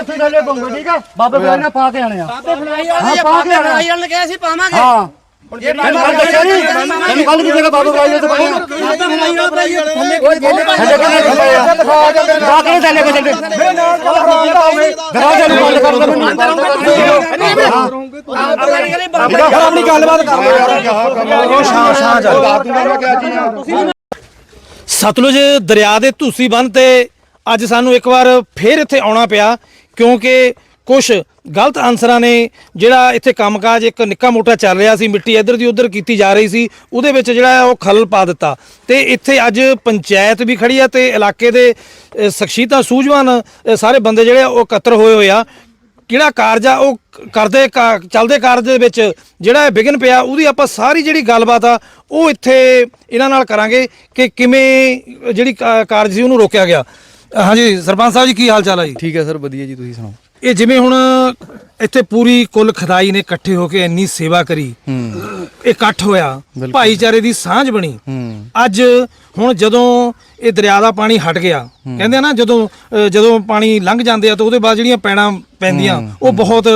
ਉੱਥੇ ਥੱਲੇ ਬੰਗੋ ਠੀਕ ਆ? ਬਾਬੇ ਕੋਲ ਨਾ ਪਾ ਕੇ ਆਣੇ ਆ। ਬਾਬੇ ਫਲਾਈ ਹਾਂ, ਵਾਲੇ ਪਾ ਕੇ ਬਾਬੇ ਆਉਣਾ। ਫਲਾਈ ਵਾਲੇ ਨੇ ਕਿਹਾ ਸੀ ਪਾਵਾਂਗੇ। ਹਾਂ। ਜੇ ਤੈਨੂੰ ਕੱਲ ਦੱਸਿਆ ਨਹੀਂ ਤੈਨੂੰ ਕੱਲ ਕੀ ਜਗ੍ਹਾ ਬਾਬੇ ਕੋਲ ਤੇ ਪਾਈਆਂ ਬਾਬੇ ਫਲਾਈ ਵਾਲੇ ਭਾਈ ਥੱਲੇ ਥੱਲੇ ਕਿਹਨੇ ਖੰਪਾਇਆ ਦਿਖਾ ਕੇ ਥੱਲੇ ਕੋ ਥੱਲੇ ਦਰਵਾਜ਼ਾ ਨੂੰ। ਬੰਦ ਕਰ ਦੇ ਮੈਨੂੰ। ਬਾਬੇ ਆਪਣੀ ਗੱਲਬਾਤ ਕਰ ਲਓ ਯਾਰ। ਸ਼ਾਂ ਸ਼ਾਂ ਚੱਲ। ਸਤਲੁਜ ਦਰਿਆ ਦੇ ਧੂਸੀ ਬੰਨ ਤੇ ਅੱਜ ਸਾਨੂੰ ਇੱਕ ਵਾਰ ਫੇਰ ਇੱਥੇ ਆਉਣਾ ਪਿਆ। ਕਿਉਂਕਿ ਕੁਝ ਗਲਤ ਅਨਸਰਾਂ ਨੇ ਜਿਹੜਾ ਇੱਥੇ ਕੰਮਕਾਜ ਇੱਕ ਨਿੱਕਾ ਮੋਟਾ ਚੱਲ ਰਿਹਾ ਸੀ, ਮਿੱਟੀ ਇੱਧਰ ਦੀ ਉੱਧਰ ਕੀਤੀ ਜਾ ਰਹੀ ਸੀ, ਉਹਦੇ ਵਿੱਚ ਜਿਹੜਾ ਹੈ ਉਹ ਖਲਲ ਪਾ ਦਿੱਤਾ। ਤੇ ਇੱਥੇ ਅੱਜ ਪੰਚਾਇਤ ਵੀ ਖੜੀ ਆ ਤੇ ਇਲਾਕੇ ਦੇ ਸ਼ਖਸੀਅਤਾਂ ਸੂਝਵਾਨ ਸਾਰੇ ਬੰਦੇ ਜਿਹੜੇ ਆ ਉਹ ਇਕੱਤਰ ਹੋਏ ਹੋਏ ਆ। ਕਿਹੜਾ ਕਾਰਜ ਆ, ਉਹ ਕਰਦੇ ਕਾ- ਚੱਲਦੇ ਕਾਰਜ ਦੇ ਵਿੱਚ ਜਿਹੜਾ ਇਹ ਵਿਘਨ ਪਿਆ, ਉਹਦੀ ਆਪਾਂ ਸਾਰੀ ਜਿਹੜੀ ਗੱਲਬਾਤ ਆ, ਉਹ ਇੱਥੇ ਇਹਨਾਂ ਨਾਲ ਕਰਾਂਗੇ ਕਿ ਕਿਵੇਂ ਜਿਹੜੀ ਕਾ- ਕਾਰਜ ਸੀ ਉਹਨੂੰ ਰੋਕਿਆ ਗਿਆ। ਹਾਂਜੀ ਸਰਪੰਚ ਸਾਹਿਬ ਜੀ ਕੀ ਹਾਲ ਚਾਲ ਆ ਜੀ? ਠੀਕ ਹੈ ਸਰ ਵਧੀਆ ਜੀ ਤੁਸੀਂ ਸੁਣਾਓ? ਇਹ ਜਿਵੇਂ ਹੁਣ ਇੱਥੇ ਪੂਰੀ ਕੁੱਲ ਖਦਾਈ ਨੇ ਇਕੱਠੇ ਹੋ ਕੇ ਇੰਨੀ ਸੇਵਾ ਕਰੀ। ਹੂੰ। ਇਕੱਠ ਹੋਇਆ ਭਾਈਚਾਰੇ ਦੀ ਸਾਂਝ ਬਣੀ। ਹੂੰ। ਅੱਜ ਹੁਣ ਜਦੋਂ ਇਹ ਦਰਿਆ ਦਾ ਪਾਣੀ ਹਟ ਗਿਆ ਕਹਿੰਦੇ ਆ ਨਾ ਜਦੋਂ ਅ, ਜਦੋਂ ਪਾਣੀ ਲੰਘ ਜਾਂਦੇ ਆ ਤਾਂ ਉਹਦੇ ਬਾਅਦ ਜਿਹੜੀਆਂ ਪੈੜਾਂ ਪੈਂਦੀਆਂ ਉਹ ਬਹੁਤ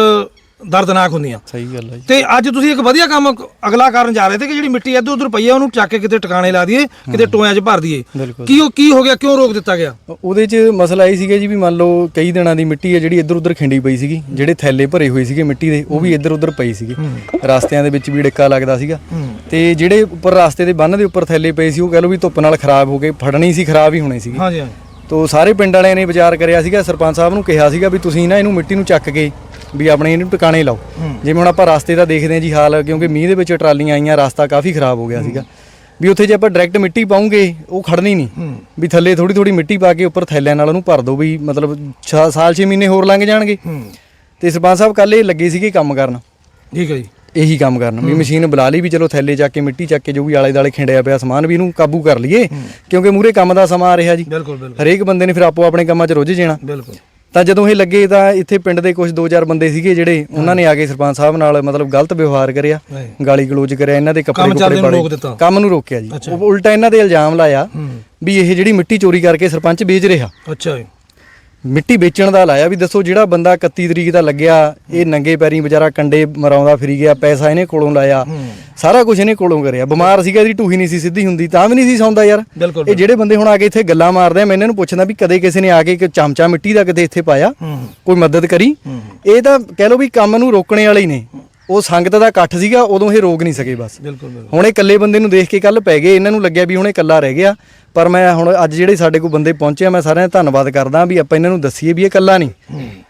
ਦਰਦਨਾਕ ਹੁੰਦੀਆਂ। ਸਹੀ ਗੱਲ ਹੈ ਜੀ। ਤੇ ਅੱਜ ਤੁਸੀਂ ਇੱਕ ਵਧੀਆ ਕੰਮ ਅਗਲਾ ਕਰਨ ਜਾ ਰਹੇ ਤੇ ਕਿ ਜਿਹੜੀ ਮਿੱਟੀ ਇੱਧਰ ਉੱਧਰ ਪਈ ਆ ਉਹਨੂੰ ਚੱਕ ਕੇ ਕਿਤੇ ਟਿਕਾਣੇ ਲਾ ਦਈਏ ਕਿਤੇ ਟੋਇਆਂ 'ਚ ਭਰ ਦਈਏ। ਬਿਲਕੁਲ। ਕੀ ਉਹ ਕੀ ਹੋ ਗਿਆ ਕਿਉਂ ਰੋਕ ਦਿੱਤਾ ਗਿਆ? ਉਹਦੇ 'ਚ ਮਸਲਾ ਇਹ ਸੀਗਾ ਜੀ ਵੀ ਮੰਨ ਲਓ ਕਈ ਦਿਨਾਂ ਦੀ ਮਿੱਟੀ ਹੈ ਜਿਹੜੀ ਇੱਧਰ ਉੱਧਰ ਖਿੰਡੀ ਪਈ ਸੀਗੀ ਜਿਹੜੇ ਥੈਲੇ ਭਰੇ ਹੋਏ ਸੀਗੇ ਮਿੱਟੀ ਦੇ ਉਹ ਵੀ ਇੱਧਰ ਉੱਧਰ ਪਈ ਸੀਗੇ। ਰਸਤਿਆਂ ਦੇ ਵਿੱਚ ਵੀ ਡਿੱਕਾ ਲੱਗਦਾ ਸੀਗਾ। ਤੇ ਜਿਹੜੇ ਉੱਪਰ ਰਸਤੇ ਦੇ ਬੰਨ ਦੇ ਉੱਪਰ ਥੈਲੇ ਪਏ ਸੀ ਉਹ ਕਹ ਲਓ ਵੀ ਧੁੱਪ ਨਾਲ ਖਰਾਬ ਹੋ ਗਏ ਫੜਨੀ ਸੀ ਖਰਾਬ ਹੀ ਹੋਣੇ ਸੀਗੇ। ਹਾਂਜੀ ਹਾਂਜੀ। ਤੋ ਸਾਰੇ ਪਿੰਡ ਵਾਲਿਆਂ ਨੇ ਵਿਚਾਰ ਕਰਿਆ ਸੀਗਾ ਸਰਪੰਚ ਸਾਹਿਬ ਨੂੰ ਕਿਹਾ ਸੀਗਾ ਵੀ ਤੁਸੀਂ ਨਾ ਇਹਨੂੰ ਮਿੱਟੀ ਨੂੰ ਚੱਕ ਕੇ ਵੀ ਆਪਣੇ ਇਹਨੂੰ ਟਿਕਾਣੇ ਲਾਓ। ਜਿਵੇਂ ਹੁਣ ਆਪਾਂ ਰਸਤੇ ਦਾ ਦੇਖਦੇ ਹਾਂ ਜੀ ਹਾਲ ਕਿਉਂਕਿ ਮੀਂਹ ਦੇ ਵਿੱਚ ਟਰਾਲੀਆਂ ਆਈਆਂ ਰਸਤਾ ਕਾਫੀ ਖਰਾਬ ਹੋ ਗਿਆ ਸੀਗਾ। ਵੀ ਉੱਥੇ ਜੇ ਆਪਾਂ ਡਾਇਰੈਕਟ ਮਿੱਟੀ ਪਾਉਂਗੇ ਉਹ ਖੜਨੀ ਨਹੀਂ। ਵੀ ਥੱਲੇ ਥੋੜੀ ਥੋੜੀ ਮਿੱਟੀ ਪਾ ਕੇ ਉੱਪਰ ਥੈਲਿਆਂ ਨਾਲ ਉਹਨੂੰ ਭਰ ਦਿਓ ਵੀ ਮਤਲਬ ਸਾਲ 6 ਮਹੀਨੇ ਹੋਰ ਲੰਘ ਜਾਣਗੇ। ਤੇ ਸਰਪੰਚ ਸਾਹਿਬ ਕੱਲ ਇਹ ਲੱਗੇ ਸੀਗੇ ਕੰਮ ਕਰਨ। ਠੀਕ ਹੈ ਜੀ। ਇਹੀ ਕੰਮ ਕਰਨ। ਵੀ ਮਸ਼ੀਨ ਬੁਲਾ ਲਈ ਵੀ ਚਲੋ ਥੈਲੇ ਚੱਕ ਕੇ ਮਿੱਟੀ ਚੱਕ ਕੇ ਜੋ ਵੀ ਆਲੇ ਦਾਲੇ ਖਿੰਡਿਆ ਪਿਆ ਸਮਾਨ ਵੀ ਇਹਨੂੰ ਕਾਬੂ ਕਰ ਲਈਏ ਕਿਉਂਕਿ ਮੂਰੇ ਕੰਮ ਦਾ ਸਮਾਂ ਆ ਰਿਹਾ ਜੀ। ਹਰੇਕ ਬੰਦੇ ਨੇ ਫਿਰ ਆਪੋ ਆਪਣੇ ਕੰਮਾਂ 'ਚ ਰੁੱਝ ਜਾਣਾ। ਬਿਲਕੁਲ। ਤਾਂ ਜਦੋਂ ਇਹ ਲੱਗੇ ਤਾਂ ਇੱਥੇ ਪਿੰਡ ਦੇ ਕੁਝ ਦੋ ਚਾਰ ਬੰਦੇ ਸੀਗੇ ਜਿਹੜੇ ਉਹਨਾਂ ਨੇ ਆ ਕੇ ਸਰਪੰਚ ਸਾਹਿਬ ਨਾਲ ਮਤਲਬ ਗਲਤ ਵਿਵਹਾਰ ਕਰਿਆ। ਗਾਲੀ ਗਲੋਚ ਕਰਿਆ ਇਹਨਾਂ ਦੇ ਕੱਪੜੇ ਕੁੱਪੜੇ ਪਾੜੇ। ਕੰਮ ਨੂੰ ਰੋਕਿਆ ਜੀ। ਉਹ ਉਲਟਾ ਇਹਨਾਂ ਤੇ ਇਲਜ਼ਾਮ ਲਾਇਆ ਵੀ ਇਹ ਜਿਹੜੀ ਮਿੱਟੀ ਚੋਰੀ ਕਰਕੇ ਸਰਪੰਚ ਵੇਚ ਰਿਹਾ। ਅੱਛਾ ਜੀ। ਮਿੱਟੀ ਵੇਚਣ ਦਾ ਲਾਇਆ ਵੀ ਦੱਸੋ ਜਿਹੜਾ ਬੰਦਾ 31 ਤਰੀਕ ਦਾ ਲੱਗਿਆ ਇਹ ਨੰਗੇ ਪੈਰੀਂ ਵਿਚਾਰਾ ਕੰਡੇ ਮਰਾਉਂਦਾ ਫਿਰੀ ਗਿਆ ਪੈਸਾ ਇਹਨੇ ਕੋਲੋਂ ਲਾਇਆ। ਸਾਰਾ ਕੁਝ ਇਹਨੇ ਕੋਲੋਂ ਕਰਿਆ। ਬਿਮਾਰ ਸੀਗਾ ਇਹਦੀ ਢੂਹੀ ਨਹੀਂ ਸੀ ਸਿੱਧੀ ਹੁੰਦੀ। ਤਾਂ ਵੀ ਨਹੀਂ ਸੀ ਸੌਂਦਾ ਯਾਰ। ਇਹ ਜਿਹੜੇ ਬੰਦੇ ਹੁਣ ਆ ਕੇ ਇੱਥੇ ਗੱਲਾਂ ਮਾਰਦੇ ਆ ਮੈਂ ਇਹਨਾਂ ਨੂੰ ਪੁੱਛਦਾ ਵੀ ਕਦੇ ਕਿਸੇ ਨੇ ਆ ਕੇ ਇੱਕ ਚਮਚਾ ਮਿੱਟੀ ਦਾ ਕਿਤੇ ਇੱਥੇ ਪਾਇਆ? ਕੋਈ ਮਦਦ ਕਰੀ? ਇਹ ਤਾਂ ਕਹਿ ਲਓ ਵੀ ਕੰਮ ਨੂੰ ਰੋਕਣੇ ਵਾਲੇ ਹੀ ਨੇ। ਉਹ ਸੰਗਤ ਦਾ ਇਕੱਠ ਸੀਗਾ ਉਦੋਂ ਇਹ ਰੋਕ ਨਹੀਂ ਸਕੇ ਬਸ। ਬਿਲਕੁਲ ਬਿਲਕੁਲ। ਹੁਣ ਇਹ ਇਕੱਲੇ ਬੰਦੇ ਨੂੰ ਦੇਖ ਕੇ ਕੱਲ ਪੈ ਗਏ ਇਹਨਾਂ ਨੂੰ ਲੱਗਿਆ ਵੀ ਹੁਣ ਇਹ ਇਕੱਲਾ ਰਹਿ ਗਿਆ। ਪਰ ਮੈਂ ਹੁਣ ਅੱਜ ਜਿਹੜੇ ਸਾਡੇ ਕੋਲ ਬੰਦੇ ਪਹੁੰਚੇ ਆ ਮੈਂ ਸਾਰਿਆਂ ਦਾ ਧੰਨਵਾਦ ਕਰਦਾ ਵੀ ਆਪਾਂ ਇਹਨਾਂ ਨੂੰ ਦੱਸੀਏ ਵੀ ਇਹ ਇਕੱਲਾ ਨਹੀਂ।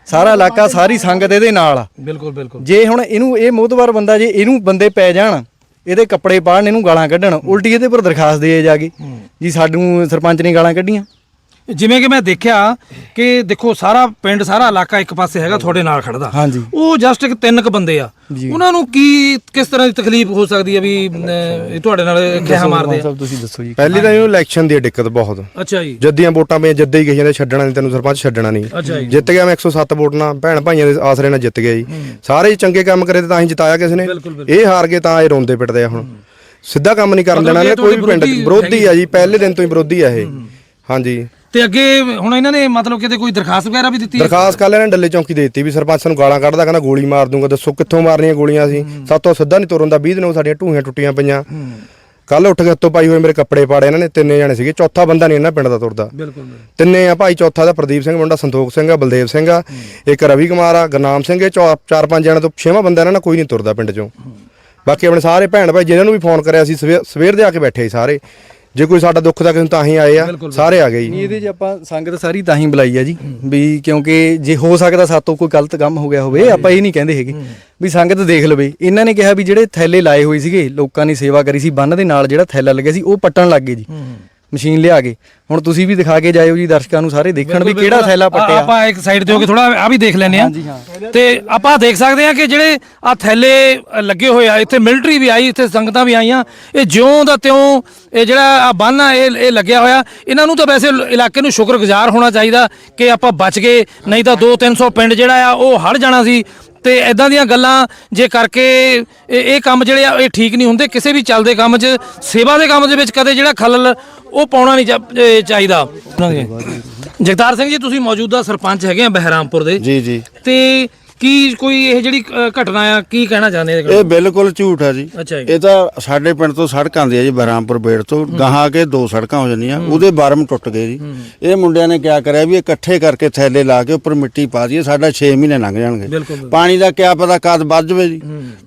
ਸਾਰਾ ਇਲਾਕਾ ਸਾਰੀ ਸੰਗਤ ਇਹਦੇ ਨਾਲ ਆ। ਬਿਲਕੁਲ ਬਿਲਕੁਲ। ਜੇ ਹੁਣ ਇਹਨੂੰ ਇਹ ਮੋਤਬਰ ਬੰਦਾ ਜੇ ਇਹਨੂੰ ਬੰਦੇ ਪੈ ਜਾਣ ਇਹਦੇ ਕੱਪੜੇ ਪਾੜਨ ਇਹਨੂੰ ਗਾਲਾਂ ਕੱਢਣ ਉਲਟੀ ਇਹਦੇ ਪਰ ਦਰਖਾਸਤ ਦੇ ਜਾਗੇ ਜੀ ਸਾਨੂੰ ਸਰਪੰਚ ਨੇ ਗਾਲਾਂ ਕੱਢੀਆਂ। ਜਿਵੇਂ ਕਿ ਮੈਂ ਦੇਖਿਆ ਕਿ ਦੇਖੋ ਸਾਰਾ ਪਿੰਡ ਸਾਰਾ ਇਲਾਕਾ ਇੱਕ ਪਾਸੇ ਹੈਗਾ ਤੁਹਾਡੇ ਨਾਲ ਖੜਦਾ। ਹਾਂਜੀ। ਉਹ ਜਸਟ ਇੱਕ ਤਿੰਨ ਕ ਬੰਦੇ ਆ। ਜੀ। ਉਹਨਾਂ ਨੂੰ ਕੀ ਕਿਸ ਤਰ੍ਹਾਂ ਦੀ ਤਕਲੀਫ ਹੋ ਸਕਦੀ ਹੈ ਵੀ ਅਮ, ਇਹ ਤੁਹਾਡੇ ਨਾਲ ਖਿਆ ਮਾਰਦੇ ਆ? ਤੁਸੀਂ ਦੱਸੋ ਜੀ। ਪਹਿਲੀ ਤਾਂ ਇਹਨੂੰ ਇਲੈਕਸ਼ਨ ਦੀ ਦਿੱਕਤ ਬਹੁਤ। ਅੱਛਾ ਜੀ। ਜੱਦੀਆਂ ਵੋਟਾਂ ਪਈਆਂ ਜੱਦੇ ਹੀ ਕਹੀ ਜਾਂਦੇ ਛੱਡਣਾ ਨਹੀਂ ਤੈਨੂੰ ਸਰਪੰਚ ਛੱਡਣਾ ਨਹੀਂ। ਅੱਛਾ ਜੀ। ਜਿੱਤ ਗਿਆ ਮੈਂ 107 ਵੋਟ ਨਾਲ ਭੈਣ ਭਾਈਆਂ ਦੇ ਆਸਰੇ ਨਾਲ ਜਿੱਤ ਗਿਆ ਜੀ। ਸਾਰੇ ਹੀ ਚੰਗੇ ਕੰਮ ਕਰੇ ਤੇ ਤਾਂ ਹੀ ਜਿਤਾਇਆ ਕਿਸ ਨੇ। ਬਿਲਕੁਲ, ਇਹ ਹਾਰ ਗਏ ਤਾਂ ਇਹ ਰੋਂਦੇ ਪਿੱਟਦੇ ਆ ਹੁਣ। ਸਿੱਧਾ ਕੰਮ ਨਹੀਂ ਕਰਨ ਮਤਲਬ ਦੇਣਾ ਇਹ ਨੇ ਕੋਈ ਵੀ ਪਿੰਡ ਤੁਹਾਡੇ ਵਿਰੋਧੀ ਆ ਜੀ ਪਹਿਲੇ ਦਿਨ ਤੋਂ ਹੀ ਵਿਰੋਧੀ ਆ ਇਹ। ਹਾਂਜੀ। ਤੇ ਅੱਗੇ ਹੁਣ ਇਹਨਾਂ ਨੇ ਮਤਲਬ ਕਿਤੇ ਕੋਈ ਦਰਖਾਸਤ ਵਗੈਰਾ ਵੀ ਦਿੱਤੀ ਹੈ? ਦਰਖਾਸਤ ਕੱਲ ਇਹਨਾਂ ਨੇ ਡੱਲੇ ਚੌਂਕੀ ਦੇ ਦਿੱਤੀ ਵੀ ਸਰਪੰਚ ਸਾਨੂੰ ਗਾਲਾਂ ਕੱਢਦਾ ਕਹਿੰਦਾ ਗੋਲੀ ਮਾਰ ਦੂੰਗਾ ਦੱਸੋ ਕਿੱਥੋਂ ਮਾਰਨੀਆਂ ਗੋਲੀਆਂ ਸੀ ਸਾਤੋਂ ਸਿੱਧਾ ਨਹੀਂ ਤੁਰਨ ਦਾ 20 ਦਿਨ ਸਾਡੀਆਂ ਢੂਹੀਆਂ ਟੁੱਟੀਆਂ ਪਈਆਂ। ਕੱਲ ਉੱਠ ਕੇ ਉੱਤੋਂ ਪਾਈ ਹੋਏ ਮੇਰੇ ਕੱਪੜੇ ਪਾੜੇ ਇਹਨਾਂ ਨੇ ਤਿੰਨੇ ਜਣੇ ਸੀਗੇ ਚੌਥਾ ਬੰਦਾ ਨਹੀਂ ਇਹਨਾਂ ਪਿੰਡ ਦਾ ਤੁਰਦਾ। ਬਿਲਕੁਲ ਤਿੰਨੇ ਆ ਭਾਈ ਚੌਥਾ ਦਾ ਪ੍ਰਦੀਪ ਸਿੰਘ ਮੁੰਡਾ ਸੰਤੋਖ ਸਿੰਘ ਆ ਬਲਦੇਵ ਸਿੰਘ ਆ ਇੱਕ ਰਵੀ ਕੁਮਾਰ ਆ ਗੁਰਨਾਮ ਸਿੰਘ ਇਹ ਚੌ- ਚਾਰ ਪੰਜ ਜਣਿਆਂ ਤੋਂ ਛੇਵਾਂ ਬੰਦਾ ਇਹਨਾਂ ਨਾਲ ਕੋਈ ਨਹੀਂ ਤੁਰਦਾ ਪਿੰਡ ਚੋਂ। ਬਾਕੀ ਆਪਣੇ ਸਾਰੇ ਭੈਣ ਭਾਈ ਜਿਹਨਾਂ ਨੂੰ ਵੀ ਫੋਨ ਕਰਿਆ ਸੀ ਸਵੇਰ ਸਵੇਰ ਦੇ ਆ ਕੇ ਬੈਠੇ ਸੀ ਸਾਰੇ। ਜੇ ਕੋਈ ਸਾਡਾ ਦੁੱਖ ਦਾ ਕਿਸੇ ਨੂੰ ਤਾਂ ਹੀ ਆਏ ਆ ਸਾਰੇ ਆ ਗਏ ਜੀ। ਇਹਦੇ 'ਚ ਆਪਾਂ ਸੰਗਤ ਸਾਰੀ ਤਾਂ ਹੀ ਬੁਲਾਈ ਆ ਜੀ ਵੀ ਕਿਉਂਕਿ ਜੇ ਹੋ ਸਕਦਾ ਸਾਤੋਂ ਕੋਈ ਗਲਤ ਕੰਮ ਹੋ ਗਿਆ ਹੋਵੇ ਆਪਾਂ ਇਹ ਨਹੀਂ ਕਹਿੰਦੇ ਹੈਗੇ ਵੀ ਸੰਗਤ ਦੇਖ ਲਵੇ। ਇਹਨਾਂ ਨੇ ਕਿਹਾ ਵੀ ਜਿਹੜੇ ਥੈਲੇ ਲਾਏ ਹੋਏ ਸੀਗੇ ਲੋਕਾਂ ਨੇ ਸੇਵਾ ਕਰੀ ਸੀ ਬੰਨ ਦੇ ਨਾਲ ਜਿਹੜਾ ਥੈਲਾ ਲੱਗਿਆ ਸੀ ਉਹ ਪੱਟਣ ਲੱਗ ਗਏ ਜੀ। ਮਸ਼ੀਨ ਲਿਆ ਕੇ। ਹੁਣ ਤੁਸੀਂ ਵੀ ਦਿਖਾ ਕੇ ਜਾਇਓ ਜੀ ਦਰਸ਼ਕਾਂ ਨੂੰ ਸਾਰੇ ਦੇਖਣ ਵੀ ਕਿਹੜਾ ਥੈਲਾ ਪੱਟਿਆ। ਆਪਾਂ ਇੱਕ ਸਾਈਡ ਤੇ ਹੋ ਕੇ ਥੋੜਾ ਆ ਵੀ ਦੇਖ ਲੈਨੇ ਆ ਤੇ ਆਪਾਂ ਦੇਖ ਸਕਦੇ ਆ ਕਿ ਜਿਹੜੇ ਆ ਥੈਲੇ ਲੱਗੇ ਹੋਏ ਆ ਇੱਥੇ ਮਿਲਟਰੀ ਵੀ ਆਈ ਇੱਥੇ ਸੰਗਤਾਂ ਵੀ ਆਈਆਂ। ਇਹ ਜਿਉਂ ਦਾ ਤਿਉਂ ਇਹ ਜਿਹੜਾ ਆ ਬੰਨ ਆ ਇਹ ਇਹ ਲੱਗਿਆ ਹੋਇਆ। ਇਹਨਾਂ ਨੂੰ ਤਾਂ ਵੈਸੇ ਇਲਾਕੇ ਨੂੰ ਸ਼ੁਕਰਗੁਜ਼ਾਰ ਹੋਣਾ ਚਾਹੀਦਾ ਕਿ ਆਪਾਂ ਬਚ ਗਏ। ਨਹੀਂ ਤਾਂ 2-300 ਪਿੰਡ ਜਿਹੜਾ ਆ ਉਹ ਹੜ ਜਾਣਾ ਸੀ। ਤੇ ਐਦਾਂ ਦੀਆਂ ਗੱਲਾਂ ਜੇ ਕਰਕੇ ਇਹ ਇਹ ਕੰਮ ਜਿਹੜੇ ਆ ਇਹ ਠੀਕ ਨਹੀਂ ਹੁੰਦੇ ਕਿਸੇ ਵੀ ਚੱਲਦੇ ਕੰਮ 'ਚ ਸੇਵਾ ਦੇ ਕੰਮ ਦੇ ਵਿੱਚ ਕਦੇ ਜਿਹੜਾ ਖਲਲ ਉਹ ਪਾਉਣਾ ਨਹੀਂ ਚਾ- ਇਹ ਚਾਹੀਦਾ। ਜਗਤਾਰ ਸਿੰਘ ਜੀ ਤੁਸੀਂ ਮੌਜੂਦਾ ਸਰਪੰਚ ਹੈਗੇ ਆ ਬਹਿਰਾਮਪੁਰ ਦੇ। ਜੀ ਜੀ। ਤੇ ਕੀ ਕੋਈ ਇਹ ਜਿਹੜੀ ਅ, ਘਟਨਾ ਆ ਕੀ ਕਹਿਣਾ ਚਾਹੁੰਦੇ ਇਹਦੇ ਇਹ ਕੋਲ ਬਿਲਕੁਲ ਝੂਠ ਹੈ ਜੀ। ਅੱਛਾ ਜੀ। ਇਹ ਤਾਂ ਸਾਡੇ ਪਿੰਡ ਤੋਂ ਸੜਕ ਆਉਂਦੀ ਹੈ ਜੀ ਬਹਿਰਾਮਪੁਰ ਬੇੜ ਤੋਂ। ਗਾਹਾਂ ਕੇ ਦੋ ਸੜਕਾਂ ਹੋ ਜਾਂਦੀਆਂ ਉਹਦੇ ਬਾਰਮ ਟੁੱਟ ਗਏ ਜੀ। ਇਹ ਮੁੰਡਿਆਂ ਨੇ ਕਿਆ ਕਰਿਆ ਵੀ ਇਕੱਠੇ ਕਰਕੇ ਥੈਲੇ ਲਾ ਕੇ ਉੱਪਰ ਮਿੱਟੀ ਪਾ ਦਈਏ ਸਾਡਾ 6 ਮਹੀਨੇ ਲੰਘ ਜਾਣਗੇ। ਬਿਲਕੁਲ, ਬਿਲਕੁਲ। ਪਾਣੀ ਦਾ ਕਿਆ ਪਤਾ ਕਦ ਵੱਧ ਜਵੇ ਜੀ।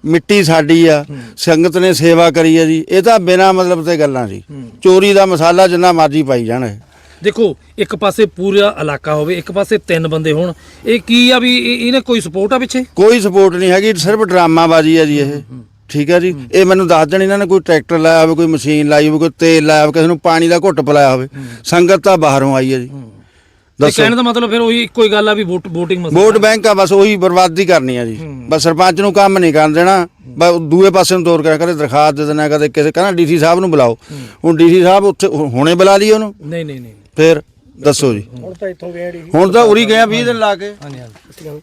ਮਿੱਟੀ ਸਾਡੀ ਆ ਸੰਗਤ ਨੇ ਸੇਵਾ ਕਰੀ ਹੈ ਜੀ। ਇਹ ਤਾਂ ਬਿਨਾਂ ਮਤਲਬ ਤੇ ਗੱਲਾਂ ਜੀ। ਚੋਰੀ ਦਾ ਮਸਾਲਾ ਜਿੰਨਾ ਮਰਜ਼ੀ ਪਾਈ ਜਾਣ ਇਹ। ਦੇਖੋ ਇੱਕ ਪਾਸੇ ਪੂਰਾ ਇਲਾਕਾ ਹੋਵੇ ਇੱਕ ਪਾਸੇ ਤਿੰਨ ਬੰਦੇ ਹੋਣ ਇਹ ਕੀ ਆ ਵੀ ਇਹ- ਇਹਨੇ ਕੋਈ ਸਪੋਰਟ ਆ ਪਿੱਛੇ? ਕੋਈ ਸਪੋਰਟ ਨਹੀਂ ਹੈਗੀ ਸਿਰਫ ਡਰਾਮਾਬਾਜ਼ੀ ਹੈ ਜੀ ਇਹ। ਠੀਕ ਹੈ ਜੀ? ਇਹ ਮੈਨੂੰ ਦੱਸ ਦੇਣ ਇਹਨਾਂ ਨੇ ਕੋਈ ਟਰੈਕਟਰ ਲਾਇਆ ਹੋਵੇ ਕੋਈ ਮਸ਼ੀਨ ਲਾਈ ਹੋਵੇ ਕੋਈ ਤੇਲ ਲਾਇਆ ਹੋਵੇ ਕਿਸੇ ਨੂੰ ਪਾਣੀ ਦਾ ਘੁੱਟ ਪਿਲਾਇਆ ਹੋਵੇ। ਸੰਗਤ ਤਾਂ ਬਾਹਰੋਂ ਆਈ ਹੈ ਜੀ। ਤੇ ਦੱਸੋ। ਕਹਿਣ ਦਾ ਮਤਲਬ ਫਿਰ ਉਹੀ ਇੱਕੋ ਹੀ ਗੱਲ ਆ ਵੀ ਵੋਟ VOTING ਮਸਲਾ ਵੋਟ ਬੈਂਕ ਆ ਬਸ ਉਹੀ ਬਰਬਾਦੀ ਕਰਨੀ ਆ ਜੀ। ਬਸ ਸਰਪੰਚ ਨੂੰ ਕੰਮ ਨਹੀਂ ਕਰਨ ਦੇਣਾ ਬਸ ਦੂਏ ਪਾਸੇ ਨੂੰ ਤੋਰ ਕੇ ਕਦੇ ਦਰਖਾਸਤ ਦੇ ਦੇਣਾ ਕਦੇ ਕਿਸੇ ਕਹਿੰਦਾ ਡੀਸੀ ਸਾਹਿਬ ਨੂੰ ਬੁਲਾਓ। ਹੁਣ ਡੀਸੀ ਸਾਹਿਬ ਉੱਥੇ ਹੁਣੇ ਬੁਲਾ ਲਈ ਉਹਨੂੰ। ਨਹੀਂ ਨਹੀਂ ਨਹੀਂ। ਫੇਰ ਦੱਸੋ ਜੀ। ਹੁਣ ਤਾਂ ਇੱਥੋਂ ਗਏ ਡੀ ਹੁਣ ਤਾਂ ਉਰੀ ਗਿਆ 20 ਦਿਨ ਲਾ ਕੇ। ਹਾਂਜੀ ਹਾਂਜੀ।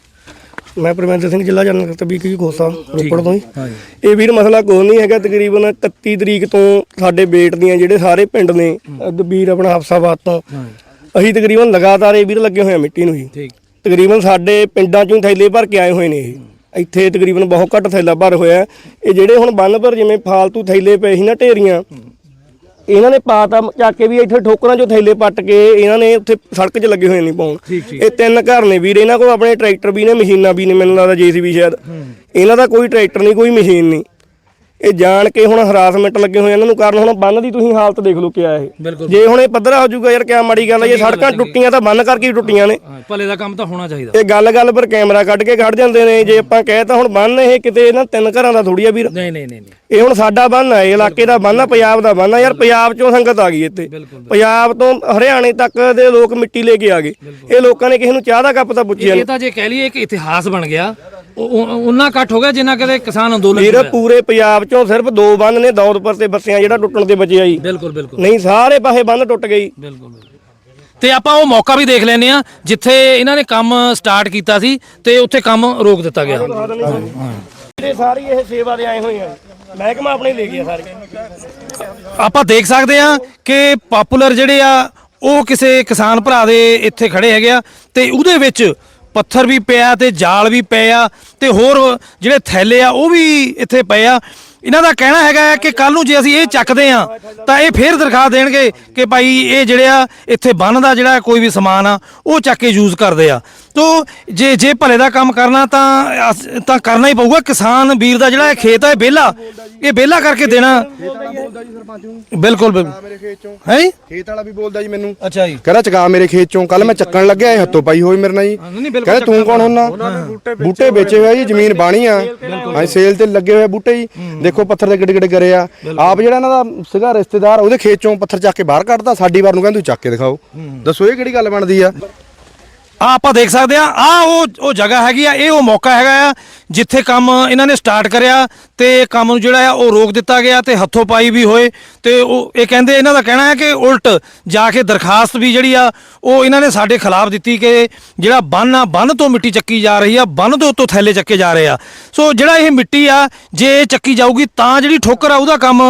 ਮੈਂ ਪਰਮੇਂਦਰ ਸਿੰਘ ਜ਼ਿਲ੍ਹਾ ਜਨਰਲ ਸਕੱਤਰ ਵੀ ਕੀ ਖੋਸਾ ਰੋਪੜ ਤੋਂ ਹੀ ਇਹ ਵੀਰ ਮਸਲਾ ਕੋਈ ਨਹੀਂ ਹੈਗਾ ਤਕਰੀਬਨ 31 ਤਰੀਕ ਤੋਂ ਸਾਡੇ ਬੇਟ ਦੀਆਂ ਜਿਹੜੇ ਸਾਰੇ ਪਿੰਡ ਨੇ ਵੀਰ ਆਪਣਾ ਹਫਸਾਬਾਦ ਤੋਂ ਅਸੀਂ ਤਕਰੀਬਨ ਲਗਾਤਾਰ ਇਹ ਵੀਰ ਲੱਗੇ ਹੋਏ ਆ ਮਿੱਟੀ ਨੂੰ ਹੀ ਠੀਕ। ਤਕਰੀਬਨ ਸਾਡੇ ਪਿੰਡਾਂ ਚੋਂ ਥੈਲੇ ਭਰ ਕੇ ਆਏ ਹੋਏ ਨੇ ਇਹ। ਇੱਥੇ ਤਕਰੀਬਨ ਬਹੁਤ ਘੱਟ ਥੈਲਾ ਭਰ ਹੋਇਆ। ਹੈ। ਇਹ ਜਿਹੜੇ ਹੁਣ ਬੰਨ ਪਰ ਜਿਵੇਂ ਫਾਲਤੂ ਥੈਲੇ ਪਏ ਸੀ ਨਾ ਢੇਰੀਆਂ ਇਹਨਾਂ ਨੇ ਪਾਤਾ ਚੱਕ ਕੇ ਵੀ ਇੱਥੇ ਠੋਕਰਾਂ ਚੋਂ ਥੈਲੇ ਪੱਟ ਕੇ ਇਹਨਾਂ ਨੇ ਉੱਥੇ ਸੜਕ 'ਚ ਲੱਗੇ ਹੋਏ ਨਹੀਂ ਪਾਉਣ। ਇਹ ਤਿੰਨ ਘਰ ਨੇ ਵੀਰ ਇਹਨਾਂ ਕੋਲ ਆਪਣੇ ਟਰੈਕਟਰ ਵੀ ਨੇ ਮਸ਼ੀਨਾਂ ਵੀ ਨੇ ਮੈਨੂੰ ਲੱਗਦਾ ਜੀਸੀਬੀ ਸ਼ਾਇਦ। ਇਹਨਾਂ ਦਾ ਕੋਈ ਟਰੈਕਟਰ ਨਹੀਂ ਕੋਈ ਮਸ਼ੀਨ ਨਹੀਂ। ਇਹ ਜਾਣ ਕੇ ਹੁਣ ਹਰਾਸਮੈਂਟ ਲੱਗੇ ਹੋਏ ਇਹਨਾਂ ਨੂੰ ਕਾਰਨ ਹੁਣ ਬੰਨ ਦੀ ਤੁਸੀਂ ਹਾਲਤ ਦੇਖ ਲਓ ਕਿਆ ਇਹ। ਜੇ ਹੁਣ ਇਹ ਪੱਧਰਾ ਹੋ ਜਾਊਗਾ ਯਾਰ ਕਿਆ ਮਾੜੀ ਗੱਲ ਹੈ ਇਹ ਸੜਕਾਂ ਟੁੱਟੀਆਂ ਤਾਂ ਬੰਨ ਕਰਕੇ ਹੀ ਟੁੱਟੀਆਂ ਨੇ। ਹਾਂ, ਭਲੇ ਦਾ ਕੰਮ ਤਾਂ ਹੋਣਾ ਚਾਹੀਦਾ। ਇਹ ਗੱਲ ਗੱਲ ਪਰ ਕੈਮਰਾ ਕੱਢ ਕੇ ਖੜ ਜਾਂਦੇ ਨੇ ਜੇ ਆਪਾਂ ਕਹੇ ਤਾਂ ਹੁਣ ਬੰਨ ਇਹ ਕਿਤੇ ਇਹਨਾਂ ਤਿੰਨ ਘਰਾਂ ਦਾ ਥੋੜੀ ਆ ਵੀਰ। ਨਹੀਂ ਨਹੀਂ ਨਹੀਂ ਇਹ ਹੁਣ ਸਾਡਾ ਬੰਨ ਆ ਇਹ ਇਲਾਕੇ ਦਾ ਬੰਨ ਆ ਪੰਜਾਬ ਦਾ ਬੰਨ ਆ ਯਾਰ ਪੰਜਾਬ ਚੋਂ ਸੰਗਤ ਆ ਗਈ ਇੱਥੇ। ਪੰਜਾਬ ਤੋਂ ਹਰਿਆਣੇ ਤੱਕ ਦੇ ਲੋਕ ਮਿੱਟੀ ਲੈ ਕੇ ਆ ਗਏ। ਇਹ ਲੋਕਾਂ ਨੇ ਕਿਸੇ ਨੂੰ ਚਾਹ ਦਾ ਕੱਪ ਤਾਂ ਪੁੱਛਿਆ ਇਹ ਤਾਂ ਜੇ ਕਹਿ ਲਈਏ ਕਿ ਇਤਿਹਾਸ ਬਣ ਗਿਆ ਉਹਨਾਂ ਇਕੱਠ ਹੋ ਗਿਆ ਜਿੰਨਾ ਕਦੇ ਕਿਸਾਨ ਅੰਦੋਲਨ ਵੀਰ ਹੋਇਆ। ਪੂਰੇ ਪੰਜਾਬ ਚੋਂ ਸਿਰਫ ਦੋ ਬੰਨ ਨੇ ਦੌਦਪੁਰ ਤੇ ਬੱਸਿਆਂ ਜਿਹੜਾ ਟੁੱਟਣ ਤੇ ਬਚਿਆ ਜੀ। ਬਿਲਕੁਲ ਬਿਲਕੁਲ। ਨਹੀਂ ਸਾਰੇ ਪਾਸੇ ਬੰਨ ਟੁੱਟ ਗਈ ਬਿਲਕੁਲ ਬਿਲਕੁਲ। ਤੇ ਆਪਾਂ ਉਹ ਮੌਕਾ ਵੀ ਦੇਖ ਲੈਨੇ ਆ ਜਿੱਥੇ ਇਹਨਾਂ ਨੇ ਕੰਮ ਸਟਾਰਟ ਕੀਤਾ ਸੀ ਤੇ ਉੱਥੇ ਕੰਮ ਰੋਕ ਦਿੱਤਾ ਗਿਆ। ਜਿਹੜੇ ਸਾਰੀ ਇਹ ਸੇਵਾ ਦੇ ਆਏ ਹੋਏ ਆ ਮਹਿਕਮਾ ਆਪਣੇ ਲੈ ਗਿਆ ਸਾਰੇ। ਆਪਾਂ ਦੇਖ ਸਕਦੇ ਆ ਕਿ ਪਪੂਲਰ ਜਿਹੜੇ ਆ ਉਹ ਕਿਸੇ ਕਿਸਾਨ ਭਰਾ ਦੇ ਇੱਥੇ ਖੜੇ ਹੈਗੇ ਆ ਤੇ ਉਹਦੇ ਵਿੱਚ ਪੱਥਰ ਵੀ ਪਿਆ ਤੇ ਜਾਲ ਵੀ ਪਏ ਆ ਤੇ ਹੋਰ ਜਿਹੜੇ ਥੈਲੇ ਆ ਉਹ ਵੀ ਇੱਥੇ ਪਏ ਆ। ਇਹਨਾਂ ਦਾ ਕਹਿਣਾ ਹੈਗਾ ਹੈ ਕਿ ਕੱਲ ਨੂੰ ਜੇ ਅਸੀਂ ਇਹ ਚੱਕਦੇ ਆ ਤਾਂ ਇਹ ਫੇਰ ਦਰਖਾਸਤ ਦੇਣਗੇ ਕਿ ਭਾਈ ਇਹ ਜਿਹੜੇ ਆ, ਇੱਥੇ ਬੰਨ ਦਾ ਜਿਹੜਾ ਕੋਈ ਵੀ ਸਮਾਨ ਆ, ਉਹ ਚੱਕ ਕੇ ਯੂਜ਼ ਕਰਦੇ ਆ। ਤੋ ਜੇ ਜੇ ਭਲੇ ਦਾ ਕੰਮ ਕਰਨਾ ਤਾਂ ਅਸ- ਤਾਂ ਕਰਨਾ ਹੀ ਪਊਗਾ। ਕਿਸਾਨ ਵੀਰ ਦਾ ਜਿਹੜਾ ਇਹ ਖੇਤ ਹੈ ਇਹ ਵਿਹਲਾ। ਇਹ ਵਿਹਲਾ ਕਰਕੇ ਦੇਣਾ। ਬਿਲਕੁਲ ਬਿਲਕੁਲ। ਮੇਰੇ ਖੇਤ ਚੋਂ ਹੈ ਖੇਤ ਵਾਲਾ ਵੀ ਬੋਲਦਾ ਜੀ ਮੈਨੂੰ। ਅੱਛਾ ਜੀ। ਕਹਿੰਦਾ ਚਕਾ ਮੇਰੇ ਖੇਤ ਚੋਂ। ਕੱਲ ਮੈਂ ਚੱਕਣ ਲੱਗਿਆ ਇਹ ਹੱਥੋਂ ਪਾਈ ਹੋਈ ਮੇਰੇ ਨਾਲ ਜੀ। ਨਹੀਂ, ਬਿਲਕੁਲ ਕਹਿੰਦਾ ਤੂੰ ਕੌਣ ਹੁੰਨਾ? ਬੂਟੇ ਵੇਚੇ ਹੋਏ ਜੀ ਜ਼ਮੀਨ ਬਾਣੀ ਆ। ਹਾਂ ਸੇਲ ਤੇ ਲੱਗੇ ਹੋਏ ਬੂਟੇ ਜੀ। ਦੇਖੋ ਪੱਥਰ ਦੇ ਗਿੱਡੇ ਗਿੱਡੇ ਗਰੇ ਆ ਆਪ ਜਿਹੜਾ ਇਹਨਾਂ ਦਾ ਸੀਗਾ ਰਿਸ਼ਤੇਦਾਰ ਉਹਦੇ ਖੇਤ ਚੋਂ ਪੱਥਰ ਚੱਕ ਕੇ ਬਾਹਰ ਕੱਢਦਾ ਸਾਡੀ ਵਾਰ ਨੂੰ ਕਹਿੰਦਾ ਤੂੰ ਚੱਕ ਕੇ ਦਿਖਾਓ। ਦੱਸੋ ਇਹ ਕਿਹੜੀ ਗੱਲ ਬਣਦੀ ਆ? ਆ ਆਪਾਂ ਦੇਖ ਸਕਦੇ ਆ ਆ ਉਹ ਉਹ ਜਗ੍ਹਾ ਹੈਗੀ ਆ, ਇਹ ਉਹ ਮੌਕਾ ਹੈਗਾ ਆ ਜਿੱਥੇ ਕੰਮ ਇਹਨਾਂ ਨੇ ਸਟਾਰਟ ਕਰਿਆ ਤੇ ਕੰਮ ਨੂੰ ਜਿਹੜਾ ਆ ਉਹ ਰੋਕ ਦਿੱਤਾ ਗਿਆ ਤੇ ਹੱਥੋਂ ਪਾਈ ਵੀ ਹੋਏ ਤੇ ਉਹ ਇਹ ਕਹਿੰਦੇ ਇਹਨਾਂ ਦਾ ਕਹਿਣਾ ਹੈ ਕਿ ਉਲਟ ਜਾ ਕੇ ਦਰਖਾਸਤ ਵੀ ਜਿਹੜੀ ਆ ਉਹ ਇਹਨਾਂ ਨੇ ਸਾਡੇ ਖਿਲਾਫ ਦਿੱਤੀ ਕਿ ਜਿਹੜਾ ਬੰਨ ਆ ਬੰਨ ਤੋਂ ਮਿੱਟੀ ਚੱਕੀ ਜਾ ਰਹੀ ਆ ਬੰਨ ਦੇ ਉੱਤੋਂ ਥੈਲੇ ਚੱਕੇ ਜਾ ਰਹੇ ਆ ਸੋ ਜਿਹੜਾ ਇਹ ਮਿੱਟੀ ਆ ਜੇ ਇਹ ਚੱਕੀ ਜਾਊਗੀ ਤਾਂ ਜਿਹੜੀ ਠੋਕਰ ਆ ਉਹਦਾ ਕੰਮ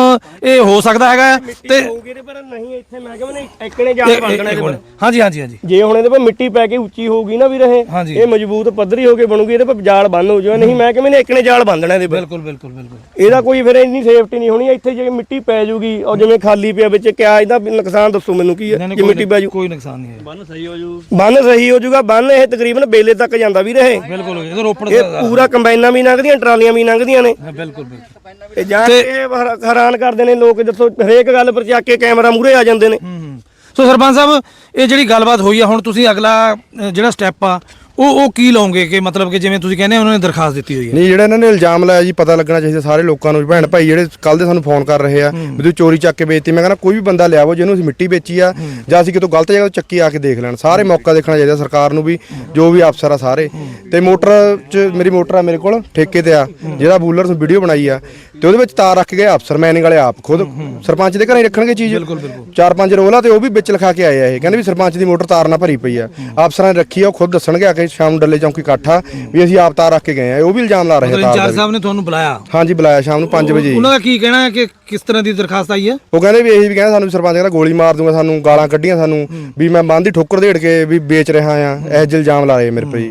ਇਹ ਹੋ ਸਕਦਾ ਹੈਗਾ ਤੇ ਹੋਊਗੀ ਪਰ ਨਹੀਂ ਇੱਥੇ ਮੈਂ ਇੱਕਣੇ ਇਹ- ਇਹ- ਇਹਦੇ। ਹਾਂਜੀ ਹਾਂਜੀ ਹਾਂਜੀ ਜੇ ਹੁਣ ਇਹਦੇ ਪਰ ਮਿੱਟੀ ਪੈ ਕੇ ਉੱਚੀ ਹੋਊਗੀ ਨਾ ਵੀ ਰਹੇ ਹਾਂਜੀ। ਇਹ ਮਜ਼ਬੂਤ ਪੱਧਰੀ ਹੋ ਕੇ ਬਣੂਗੀ ਇਹਦੇ ਪਰ ਜਾਲ ਬੰਨ ਹੋ ਜਾਵੇ ਨਹੀਂ ਮੈਂ ਕਿਵੇਂ ਨੇ ਇੱਕਨੇ ਜਾਲ ਬੰਨ ਦੇਣਾ ਇਹਦੇ ਪਰ। ਬਿਲਕੁਲ ਬਿਲਕੁਲ ਬਿਲਕੁਲ। ਇਹਦਾ ਕੋਈ ਫਿਰ ਇੰਨੀ ਸੇਫਟੀ ਨਹੀਂ ਹੋਣੀ ਇੱਥੇ ਜੇ ਮਿੱਟੀ ਪੈ ਜੂਗੀ ਔਰ ਜਿਵੇਂ ਖਾਲੀ ਪਿਆ ਵਿੱਚ ਕਿਆ ਇਹਦਾ ਨੁਕਸਾਨ ਦੱਸੋ ਮੈਨੂੰ ਕੀ ਹੈ ਜੇ ਮਿੱਟੀ ਪੈ ਜੂ। ਕੋਈ ਨੁਕਸਾਨ ਨਹੀਂ ਹੈ ਬੰਨ ਸਹੀ ਹੋ ਜੂਗਾ ਬੰਨ ਇਹ ਤਕਰੀਬਨ ਬੇਲੇ ਤੱਕ ਜਾਂਦਾ ਵੀ ਰਹੇ। ਬਿਲਕੁਲ ਇਹ ਰੋਪੜ ਇਹ ਪੂਰਾ ਕੰਬਾਈਨਾਂ ਵੀ ਲੰਘਦੀਆਂ ਟਰਾਲੀਆਂ ਵੀ ਲੰਘਦੀਆਂ ਨੇ। ਬਿਲਕੁਲ ਬਿਲਕੁਲ। ਤੇ ਜਾਂ ਕੇ ਹੈਰਾ- ਹੈਰਾਨ ਕਰਦੇ ਨੇ ਲੋਕ ਦੱਸੋ ਹਰੇਕ ਗੱਲ ਪਰ ਚੱਕ ਕੇ ਕੈਮਰਾ ਮੂਹਰੇ ਆ ਜਾਂਦੇ ਨੇ। ਹੂੰ ਸੋ ਸਰਪੰਚ ਸਾਹਿਬ ਇਹ ਜਿਹੜੀ ਗੱਲਬਾਤ ਹੋਈ ਆ ਹੁਣ ਤੁਸੀਂ ਅਗਲਾ ਜਿਹੜਾ ਸਟੈਪ ਆ ਉਹ ਉਹ ਕੀ ਲਓਗੇ ਕਿ ਮਤਲਬ ਕਿ ਜਿਵੇਂ ਤੁਸੀਂ ਕਹਿੰਦੇ ਉਹਨਾਂ ਨੇ ਦਰਖਾਸਤ ਦਿੱਤੀ ਹੋਈ ਹੈ। ਨਹੀਂ ਜਿਹੜਾ ਇਹਨਾਂ ਨੇ ਇਲਜ਼ਾਮ ਲਾਇਆ ਜੀ ਪਤਾ ਲੱਗਣਾ ਚਾਹੀਦਾ ਸਾਰੇ ਲੋਕਾਂ ਨੂੰ ਵੀ। ਭੈਣ ਭਾਈ ਜਿਹੜੇ ਕੱਲ ਦੇ ਸਾਨੂੰ ਫੋਨ ਕਰ ਰਹੇ ਆ ਵੀ ਤੁਸੀਂ ਚੋਰੀ ਚੱਕ ਕੇ ਵੇਚਤੀ। ਮੈਂ ਕਹਿੰਦਾ ਕੋਈ ਵੀ ਬੰਦਾ ਲਿਆਵੋ ਜਿਹਨੂੰ ਅਸੀਂ ਮਿੱਟੀ ਵੇਚੀ ਆ ਜਾਂ ਅਸੀਂ ਕਿਤੋਂ ਗਲਤ ਜਗ੍ਹਾ ਤੋਂ ਚੱਕੀ ਆ ਕੇ ਦੇਖ ਲੈਣ। ਸਾਰੇ ਮੌਕਾ ਦੇਖਣਾ ਚਾਹੀਦਾ ਸਰਕਾਰ ਨੂੰ ਵੀ ਜੋ ਵੀ ਅਫਸਰ ਆ ਸਾਰੇ। ਤੇ ਮੋਟਰ ਚ ਮੇਰੀ ਮੋਟਰ ਆ ਮੇਰੇ ਕੋਲ ਠੇਕੇ ਤੇ ਆ ਜਿਹੜਾ ਬੂਲਰ ਤੋਂ ਵੀਡੀਓ ਬਣਾਈ ਆ ਤੇ ਉਹਦੇ ਵਿੱਚ ਤਾਰ ਰੱਖ ਗਏ ਅਫਸਰ ਮੈਨਿੰਗ ਵਾਲੇ ਆਪ ਖੁਦ ਸਰਪੰਚ ਦੇ ਘਰੇ ਹੀ ਰੱਖਣਗੇ ਚੀਜ਼। ਚਾਰ ਪੰਜ ਰੋਲਾ ਤੇ ਉਹ ਵੀ ਵਿੱਚ ਲਿਖਾ ਕੇ ਆਏ ਆ ਇਹ। ਕਹਿੰਦੇ ਵੀ ਸਰਪੰਚ ਦੀ ਮੋਟਰ ਤਾਰ ਨਾਲ ਭਰੀ ਪਈ ਆ। ਅਫਸਰਾਂ ਨੇ ਰੱਖੀ ਆ ਉਹ ਖੁਦ ਦੱਸਣਗੇ ਆ ਕੇ ਕੇ ਸ਼ਾਮ ਨੂੰ ਡੱਲੇ ਚੌਂਕੀ ਇਕੱਠਾ ਵੀ ਅਸੀਂ ਆਪ ਤਾਰ ਰੱਖ ਕੇ ਗਏ ਆ ਉਹ ਵੀ ਇਲਜ਼ਾਮ ਲਾ ਰਹੇ ਤਾਰ ਇੰਚਾਰਜ। ਸਾਹਿਬ ਨੇ ਤੁਹਾਨੂੰ ਬੁਲਾਇਆ? ਹਾਂਜੀ ਬੁਲਾਇਆ ਸ਼ਾਮ ਨੂੰ 5 ਵਜੇ। ਉਹਨਾਂ ਦਾ ਕੀ ਕਹਿਣਾ ਹੈ ਕਿ ਕਿਸ ਤਰ੍ਹਾਂ ਦੀ ਦਰਖਾਸਤ ਆਈ ਹੈ? ਉਹ ਕਹਿੰਦੇ ਵੀ ਇਹੀ ਵੀ ਕਹਿੰਦਾ ਸਾਨੂੰ ਸਰਪੰਚ ਕਹਿੰਦਾ ਗੋਲੀ ਮਾਰ ਦੂੰਗਾ ਸਾਨੂੰ ਗਾਲਾਂ ਕੱਢੀਆਂ ਸਾਨੂੰ ਵੀ ਮੈਂ ਬੰਦ ਦੀ ਠੋਕਰ ਦੇੜ ਕੇ ਵੀ ਵੇਚ ਰਿਹਾ ਆ ਇਹ ਇਲਜ਼ਾਮ ਲਾ ਰਹੇ ਮੇਰੇ ਪਰ ਜੀ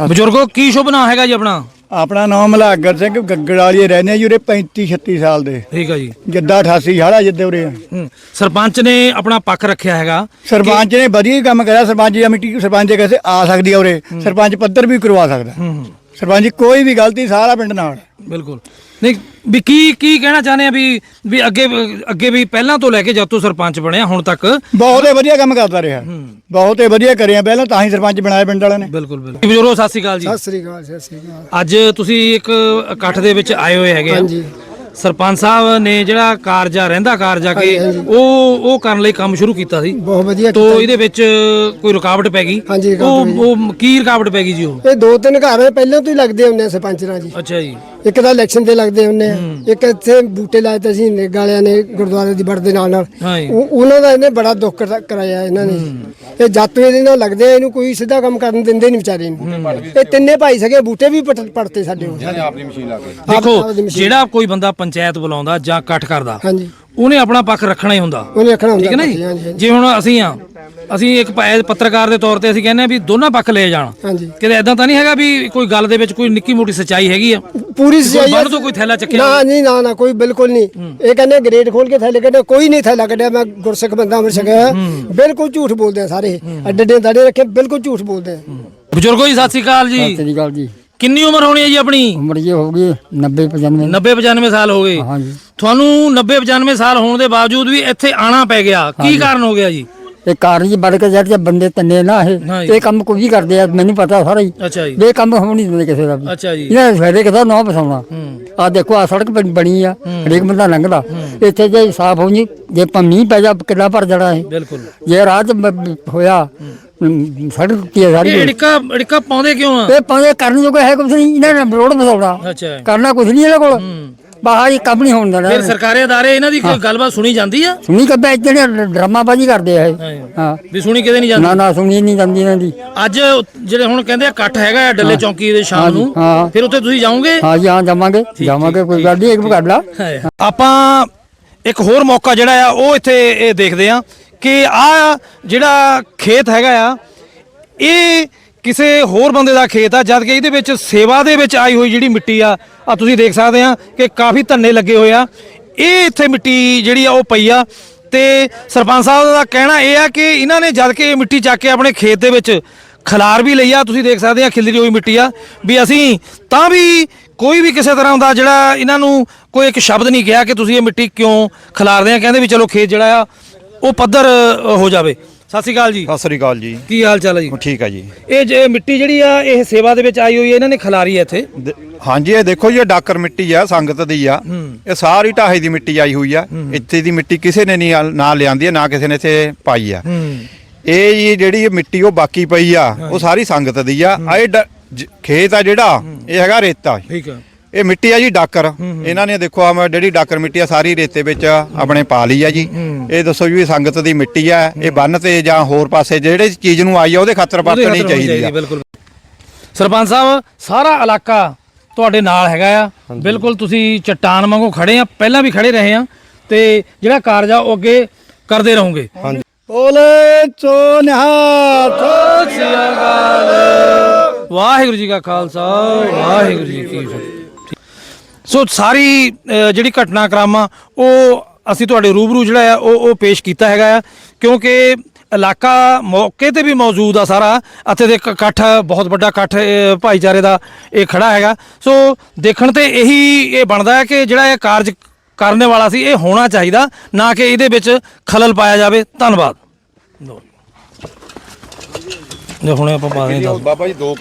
ਬਜ਼ੁਰਗੋ ਕੀ ਸ਼ੁਭ ਨਾਂ ਹੈਗਾ ਜੀ ਆਪਣਾ? ਆਪਣਾ ਨਾਮ ਮਲਾਗਰ ਸਿੰਘ ਗੱਗੜ ਵਾਲੀਏ ਰਹਿੰਦੇ ਆ ਜੀ ਉਰੇ 35 36 ਸਾਲ ਦੇ। ਠੀਕ ਹੈ ਜੀ। ਜਿੱਦਾਂ 88 ਹਾੜਾ ਜਿੱਦੇ ਉਰੇ ਆ। ਹੂੰ। ਸਰਪੰਚ ਨੇ ਆਪਣਾ ਪੱਖ ਰੱਖਿਆ ਹੈਗਾ। ਸਰਪੰਚ ਨੇ ਵਧੀਆ ਹੀ ਕੰਮ ਕਰਿਆ ਸਰਪੰਚ ਦੀ ਮਿੱਟੀ ਸਰਪੰਚ ਦੇ ਕਿਸੇ ਆ ਸਕਦੀ ਆ ਉਰੇ ਸਰਪੰਚ ਪੱਧਰ ਵੀ ਕਰਵਾ ਸਕਦਾ। ਸਰਪੰਚ ਦੀ ਕੋਈ ਵੀ ਗਲਤੀ ਸਾਰਾ ਪਿੰਡ ਨਾਲ। ਬਿਲਕੁਲ। ਨਹੀਂ ਵੀ ਕੀ ਕੀ ਕਹਿਣਾ ਚਾਹੁੰਦੇ ਆ ਵੀ ਵੀ ਅੱਗੇ ਅੱਗੇ ਵੀ ਪਹਿਲਾਂ ਤੋਂ ਲੈ ਕੇ ਜਦ ਤੋਂ ਸਰਪੰਚ ਬਣਿਆ ਹੁਣ ਤੱਕ? ਬਹੁਤ ਹੀ ਵਧੀਆ ਕੰਮ ਕਰਦਾ ਰਿਹਾ। ਬਹੁਤ ਹੀ ਵਧੀਆ ਕਰਿਆ ਪਹਿਲਾਂ ਤਾਂ ਹੀ ਸਰਪੰਚ ਬਣਾਇਆ ਪਿੰਡ ਵਾਲਿਆਂ ਨੇ। ਬਿਲਕੁਲ ਬਿਲਕੁਲ। ਬਜ਼ੁਰਗੋ ਸਤਿ ਸ਼੍ਰੀ ਅਕਾਲ ਜੀ। ਸਤਿ ਸ੍ਰੀ ਅਕਾਲ ਸਤਿ ਸ੍ਰੀ ਅਕਾਲ। ਅੱਜ ਤੁਸੀਂ ਇੱਕ ਇਕੱਠ ਦੇ ਵਿੱਚ ਆਏ ਹੋਏ ਹੈਗੇ ਆ। ਹਾਂਜੀ। ਸਰਪੰਚ ਸਾਹਿਬ ਨੇ ਜਿਹੜਾ ਕਾਰਜਾ ਰਹਿੰਦਾ ਕਾਰਜਾ ਕੇ ਉਹ ਉਹ ਕਰਨ ਲਈ ਕੰਮ ਸ਼ੁਰੂ ਕੀਤਾ ਸੀ। ਬਹੁਤ ਵਧੀਆ ਤੋ ਇਹਦੇ ਵਿੱਚ ਕੋਈ ਰੁਕਾਵਟ ਪੈ ਗਈ? ਉਹ ਉਹ ਕੀ ਰੁਕਾਵਟ ਪੈ ਗਈ ਜੀ ਉਹ? ਇਹ ਦੋ ਤਿੰਨ ਘਰ ਪਹਿਲਾਂ ਤੋਂ ਹੀ ਲੱਗਦੇ ਹੁੰਦੇ ਆ ਸਰਪੰਚ ਨਾਲ ਜੀ। ਅੱਛਾ ਜੀ। ਇੱਕ ਤਾਂ ਇਲੈਕਸ਼ਨ ਤੇ ਲੱਗਦੇ ਹੁੰਦੇ ਆ। ਇੱਕ ਇੱਥੇ ਬੂਟੇ ਲਾਏ ਤੇ ਅਸੀਂ ਨਿੱਗ ਵਾਲਿਆਂ ਨੇ ਗੁਰਦੁਆਰੇ ਦੀ ਦੇ ਨਾਲ ਨਾਲ। ਉਹ- ਉਹਨਾਂ ਦਾ ਇਹਨੇ ਬੜਾ ਦੁੱਖ ਕਰਾ- ਕਰਾਇਆ ਇਹਨਾਂ ਨੇ। ਇਹ ਜੱਤ ਇਹਦੇ ਨਾਲ ਲੱਗਦੇ ਆ, ਇਹਨੂੰ ਕੋਈ ਸਿੱਧਾ ਕੰਮ ਕਰਨ ਦਿੰਦੇ ਨਹੀਂ ਵਿਚਾਰੇ ਨੂੰ। ਇਹ ਤਿੰਨੇ ਭਾਈ ਸਕੇ ਬੂਟੇ ਵੀ ਪਟ- ਪੜਤੇ ਸਾਡੇ ਉਹ। ਦੇਖੋ ਮਸ਼ੀਨ। ਜਿਹੜਾ ਕੋਈ ਬੰਦਾ ਪੰਚਾਇਤ ਬੁਲਾਉਂਦਾ ਜਾਂ ਇਕੱਠ ਕਰਦਾ ਹਾਂਜੀ। ਉਹਨੇ ਆਪਣਾ ਪੱਖ ਰੱਖਣਾ ਹੀ ਹੁੰਦਾ। ਉਹਨੇ ਰੱਖਣਾ ਹੁੰਦਾ ਠੀਕ ਹੈ ਨਾ ਹਾਂਜੀ, ਹਾਂਜੀ, ਜੀ ਜੇ ਹੁਣ ਅਸੀਂ ਆ ਅਸੀਂ ਇੱਕ ਪ- ਪੱਤਰਕਾਰ ਦੇ ਤੌਰ ਤੇ ਅਸੀਂ ਕਹਿੰਦੇ ਆ ਵੀ ਦੋਨਾਂ ਪੱਖ ਲੈ ਜਾਣ। ਹਾਂਜੀ। ਕਿਤੇ ਐਦਾਂ ਤਾਂ ਨਹੀਂ ਹੈਗਾ ਵੀ ਕੋਈ ਗੱਲ ਦੇ ਵਿੱਚ ਕੋਈ ਨਿੱਕੀ ਮੋਟੀ ਸੱਚਾਈ ਹੈਗੀ ਆ? ਪੂਰੀ ਸਜਾਈ ਬੰਨ ਤੋਂ ਕੋਈ ਥੈਲਾ ਚੱਕਿਆ ਨਾ ਨਹੀਂ ਨਾ ਨਾ ਕੋਈ ਬਿਲਕੁਲ ਨਹੀਂ। ਇਹ ਕਹਿੰਦੇ ਗ੍ਰੇਡ ਖੋਲ ਕੇ ਥੈਲੇ ਕੱਢਿਆ ਕੋਈ ਨਹੀਂ ਥੈਲਾ ਕੱਢਿਆ ਮੈਂ ਗੁਰਸਿੱਖ ਬੰਦਾ ਅਮਰ ਛਕਿਆ ਬਿਲਕੁਲ ਝੂਠ ਬੋਲਦੇ ਆ ਸਾਰੇ। ਅੱਡੇ ਅੱਡੇ ਦਾੜੇ ਰੱਖੇ ਬਿਲਕੁਲ ਝੂਠ ਬੋਲਦੇ ਆ। ਬਜ਼ੁਰਗੋ ਜੀ ਸਤਿ ਸ੍ਰੀ ਅਕਾਲ ਜੀ। ਸ੍ਰੀ ਅਕਾਲ ਜੀ। ਕਿੰਨੀ ਉਮਰ ਹੋਣੀ ਹੈ ਜੀ ਆਪਣੀ? ਉਮਰ ਜੀ ਹੋ ਗਈ 90 95 90 95 ਸਾਲ ਹੋ ਗਏ। ਹਾਂਜੀ ਤੁਹਾਨੂੰ 90 95 ਸਾਲ ਹੋਣ ਦੇ ਬਾਵਜੂਦ ਵੀ ਇੱਥੇ ਆਣਾ ਪੈ ਗਿਆ। ਕੀ ਕਾਰਨ ਹੋ ਗਿਆ ਜੀ? ਇਹ ਕਾਰਨ ਜੀ ਵੜ ਕੇ ਜੜ ਬੰਦੇ ਤੰਨੇ ਨਾ ਇਹ। ਜੀ। ਇਹ ਕੰਮ ਕੋਈ ਕਰਦੇ ਆ ਮੈਨੂੰ ਪਤਾ ਸਾਰਾ ਹੀ ਅੱਛਾ ਜੀ। ਇਹ ਕੰਮ ਹੋਣ ਨਹੀਂ ਦਿੰਦੇ ਕਿਸੇ ਦਾ ਵੀ। ਅੱਛਾ ਜੀ। ਇਹਨਾਂ ਫਾਇਦੇ ਕਿਦਾ ਨਾ ਬਸਾਉਣਾ ਆ ਦੇਖੋ ਆ ਸੜਕ ਬਣ- ਆ। ਹਰੇਕ ਬੰਦਾ ਲੰਘਦਾ। ਇੱਥੇ ਜੇ ਸਾਫ਼ ਹੋ ਜੀ ਜੇ ਪ- ਮੀਂਹ ਪੈ ਜਾ ਕਿੱਲਾ ਭਰ ਜਾਣਾ ਇਹ। ਬਿਲਕੁਲ। ਜੇ ਰਾਤ ਹੋਇਆ ਸੜਕ ਆ ਸਾਰੀ ਇਹ ੜਿੱਕਾ ੜਿੱਕਾ ਪਾਉਂਦੇ ਕਿਉਂ ਆ? ਇਹ ਪਾਉਂਦੇ ਕਰਨ ਜੋਗਾ ਹੈ ਕੁਝ ਨਹੀਂ ਇਹਨਾਂ ਨੇ ਰੋਡ ਬਸਾਉਣਾ ਅੱਛਾ। ਕਰਨਾ ਕੁਝ ਨਹੀਂ ਇਹਨਾਂ ਕੋਲ। ਬਾਹਰ ਹੀ ਕੰਮ ਨਹੀਂ ਹੋਣ ਦੇਣਾ ਫਿਰ ਸਰਕਾਰੀ ਅਦਾਰੇ ਇਹਨਾਂ ਦੀ ਕੋਈ ਗੱਲਬਾਤ ਸੁਣੀ ਜਾਂਦੀ ਆ? ਸੁਣੀ ਕੱਬੇ ਜਿਹੜੇ ਡਰਾਮਾਬਾਜ਼ੀ ਕਰਦੇ ਆ ਇਹ? ਹਾਂ ਵੀ ਸੁਣੀ ਕਿਤੇ ਨਹੀਂ ਜਾਂਦੀ? ਨਾ ਨਾ ਸੁਣੀ ਨਹੀਂ ਜਾਂਦੀ ਇਹਨਾਂ ਦੀ। ਅੱਜ ਜਿਹੜੇ ਹੁਣ ਕਹਿੰਦੇ ਆ ਇਕੱਠ ਹੈਗਾ ਡੱਲੇ ਚੌਂਕੀ ਦੇ ਸ਼ਾਮ ਨੂੰ। ਫਿਰ ਉੱਥੇ ਤੁਸੀਂ ਜਾਓਗੇ? ਹਾਂ ਜੀ ਹਾਂ ਜਾਵਾਂਗੇ। ਜਾਵਾਂਗੇ ਕੋਈ ਗੱਲ ਨਹੀਂ ਇੱਕ ਕਰ ਲਾ ਆਪਾਂ ਇੱਕ ਹੋਰ ਮੌਕਾ ਜਿਹੜਾ ਆ ਉਹ ਇੱਥੇ ਇਹ ਦੇਖਦੇ ਆ ਕਿ ਆ ਜਿਹੜਾ ਖੇਤ ਹੈਗਾ ਆ ਇਹ ਕਿਸੇ ਹੋਰ ਬੰਦੇ ਦਾ ਖੇਤ ਆ, ਜਦ ਕਿ ਇਹਦੇ ਵਿੱਚ ਸੇਵਾ ਦੇ ਵਿੱਚ ਆਈ ਹੋਈ ਜਿਹੜੀ ਮਿੱਟੀ ਆ ਆ ਤੁਸੀਂ ਦੇਖ ਸਕਦੇ ਆ ਕਿ ਕਾਫੀ ਧੰਨੇ ਲੱਗੇ ਹੋਏ ਆ। ਇਹ ਇੱਥੇ ਮਿੱਟੀ ਜਿਹੜੀ ਆ, ਉਹ ਪਈ ਆ। ਤੇ ਸਰਪੰਚ ਸਾਹਿਬ ਦਾ ਕਹਿਣਾ ਇਹ ਆ ਕਿ ਇਹਨਾਂ ਨੇ ਜਦ ਕਿ ਇਹ ਮਿੱਟੀ ਚੱਕ ਕੇ ਆਪਣੇ ਖੇਤ ਦੇ ਵਿੱਚ ਖਲਾਰ ਵੀ ਲਈ ਆ। ਤੁਸੀਂ ਦੇਖ ਸਕਦੇ ਆ ਖਿਲਰੀ ਹੋਈ ਮਿੱਟੀ ਆ ਵੀ ਅਸੀਂ ਤਾਂ ਵੀ ਕੋਈ ਵੀ ਕਿਸੇ ਤਰ੍ਹਾਂ ਦਾ ਜਿਹੜਾ ਇਹਨਾਂ ਨੂੰ ਕੋਈ ਇੱਕ ਸ਼ਬਦ ਨਹੀਂ ਕਿਹਾ ਕਿ ਤੁਸੀਂ ਇਹ ਮਿੱਟੀ ਕਿਉਂ ਖਿਲਾਰਦੇ ਆ। ਕਹਿੰਦੇ ਵੀ ਚਲੋ ਖੇਤ ਜਿਹੜਾ ਆ ਉਹ ਪੱਧਰ ਅ, ਹੋ ਜਾਵੇ। ਸਤਿ ਸ਼੍ਰੀ ਅਕਾਲ ਜੀ। ਸਤਿ ਸਰੀ ਅਕਾਲ ਜੀ। ਕੀ ਹਾਲ ਚਾਲ ਹੈ ਜੀ? ਠੀਕ ਆ ਜੀ। ਇਹ ਜੇ ਮਿੱਟੀ ਜਿਹੜੀ ਆ ਇਹ ਸੇਵਾ ਦੇ ਵਿੱਚ ਆਈ ਹੋਈ ਹੈ ਇਹਨਾਂ ਨੇ ਖਿਲਾਰੀ ਹੈ ਇੱਥੇ? ਦ- ਹਾਂਜੀ ਇਹ ਦੇਖੋ ਜੀ ਇਹ ਡਾਕਰ ਮਿੱਟੀ ਆ ਸੰਗਤ ਦੀ ਆ। ਇਹ ਸਾਰੀ ਢਾਹੇ ਦੀ ਮਿੱਟੀ ਆਈ ਹੋਈ ਆ। ਇੱਥੇ ਦੀ ਮਿੱਟੀ ਕਿਸੇ ਨੇ ਨਹੀਂ ਆ- ਨਾ ਲਿਆਂਦੀ ਆ ਨਾ ਕਿਸੇ ਨੇ ਇੱਥੇ ਪਾਈ ਆ। ਇਹ ਜੀ ਜਿਹੜੀ ਇਹ ਮਿੱਟੀ ਉਹ ਬਾਕੀ ਪਈ ਆ ਉਹ ਸਾਰੀ ਸੰਗਤ ਦੀ ਆ। ਆ ਇਹ ਡ- ਜ- ਖੇਤ ਆ ਜਿਹੜਾ ਇਹ ਹੈਗਾ ਰੇਤਾ। ਠੀਕ ਆ। ਇਹ ਮਿੱਟੀ ਆ ਜੀ ਡਾਕਰ। ਇਹਨਾਂ ਨੇ ਦੇਖੋ ਆ ਮੈਂ ਜਿਹੜੀ ਡਾਕਰ ਮਿੱਟੀ ਆ ਸਾਰੀ ਰੇਤੇ ਵਿੱਚ ਆਪਣੇ ਪਾ ਲਈ ਆ ਜੀ। ਇਹ ਦੱਸੋ ਜੀ ਸੰਗਤ ਦੀ ਮਿੱਟੀ ਆ ਇਹ ਬੰਨ ਤੇ ਜਾਂ ਹੋਰ ਪਾਸੇ ਜਿਹੜੇ ਚੀਜ਼ ਨੂੰ ਆਈ ਆ ਉਹਦੇ ਖਾਤਰ ਵਰਤਣੀ ਚਾਹੀਦੀ ਆ। ਸਰਪੰਚ ਸਾਹਿਬ ਸਾਰਾ ਇਲਾਕਾ ਤੁਹਾਡੇ ਨਾਲ ਹੈਗਾ ਆ। ਬਿਲਕੁਲ ਤੁਸੀਂ ਚਟਾਨ ਵਾਂਗੂ ਖੜੇ ਆ ਪਹਿਲਾਂ ਵੀ ਖੜੇ ਰਹੇ ਆ ਤੇ ਜਿਹੜਾ ਕਾਰਜ ਆ ਉਹ ਅੱਗੇ ਕਰਦੇ ਰਹੋਗੇ। ਬੋਲੇ ਚੋ ਨਿਹਾਲ ਵਾਹਿਗੁਰੂ ਜੀ ਕਾ ਖਾਲਸਾ ਵਾਹਿਗੁਰੂ ਜੀ ਕੀ ਫਤਿਹ। ਸੋ ਸਾਰੀ ਅ, ਜਿਹੜੀ ਘਟਨਾਕ੍ਰਮ ਆ ਉਹ ਅਸੀਂ ਤੁਹਾਡੇ ਰੂਬਰੂ ਜਿਹੜਾ ਆ ਉਹ ਉਹ ਪੇਸ਼ ਕੀਤਾ ਹੈਗਾ ਆ। ਕਿਉਂਕਿ ਇਲਾਕਾ ਮੌਕੇ ਤੇ ਵੀ ਮੌਜੂਦ ਆ ਸਾਰਾ ਅਤੇ ਦੇ ਇਕੱਠ ਬਹੁਤ ਵੱਡਾ ਇਕੱਠ ਅ, ਭਾਈਚਾਰੇ ਦਾ ਇਹ ਖੜਾ ਹੈਗਾ। ਸੋ ਦੇਖਣ ਤੇ ਇਹੀ ਇਹ ਬਣਦਾ ਹੈ ਕਿ ਜਿਹੜਾ ਇਹ ਕਾਰਜ ਕਰਨ ਵਾਲਾ ਸੀ ਇਹ ਹੋਣਾ ਚਾਹੀਦਾ ਨਾ ਕਿ ਇਹਦੇ ਵਿੱਚ ਖਲਲ ਪਾਇਆ ਜਾਵੇ। ਧੰਨਵਾਦ। ਲਓ। ਜੇ। ਹੁਣੇ ਆਪਾਂ ਪਾ ਦੇ ਬਾਬਾ ਜੀ ਦੋ